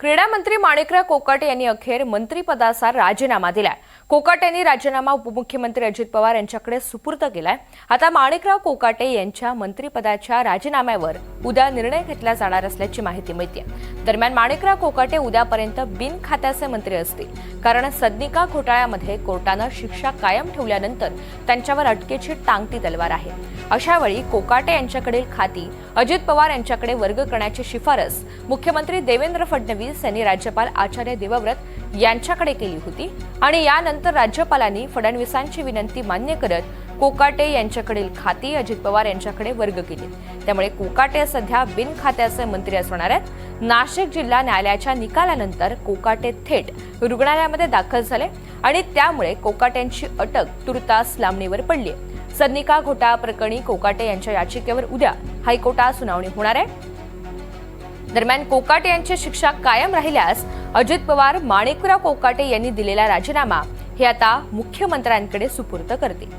क्रीडा मंत्री माणिकराव कोकाटे यांनी अखेर मंत्रिपदाचा राजीनामा दिलाय. कोकाटे यांनी राजीनामा उपमुख्यमंत्री अजित पवार यांच्याकडे सुपूर्द केलाय. आता माणिकराव कोकाटे यांच्या मंत्रिपदाच्या राजीनाम्यावर उद्या निर्णय घेतला जाणार असल्याची माहिती मिळते दरम्यान माणिकराव कोकाटे उद्यापर्यंत बिन खात्याचे मंत्री असतील. कारण सदनिका घोटाळ्यामध्ये कोर्टानं शिक्षा कायम ठेवल्यानंतर त्यांच्यावर अटकेची टांगती तलवार आहे. अशावेळी कोकाटे यांच्याकडील खाती अजित पवार यांच्याकडे वर्ग करण्याची शिफारस मुख्यमंत्री देवेंद्र फडणवीस यांनी राज्यपाल आचार्य देवव्रत यांच्याकडे केली होती आणि यानंतर राज्यपालांनी फडणवीसांची विनंती मान्य करत कोकाटे यांच्याकडील खाती अजित पवार यांच्याकडे वर्ग केली. त्यामुळे कोकाटे सध्या बिनखात्याचे मंत्री असणार आहेत. नाशिक जिल्हा न्यायालयाच्या निकालानंतर कोकाटे थेट रुग्णालयामध्ये दाखल झाले आणि त्यामुळे कोकाट्यांची अटक तुर्तास लांबणीवर पडली. सदनिका घोटाळा प्रकरणी कोकाटे यांच्या याचिकेवर उद्या हायकोर्टात सुनावणी होणार आहे. दरम्यान कोकाटे यांची शिक्षा कायम राहिल्यास अजित पवार माणिकराव कोकाटे यांनी दिलेला राजीनामा हे आता मुख्यमंत्र्यांकडे सुपूर्द करतील.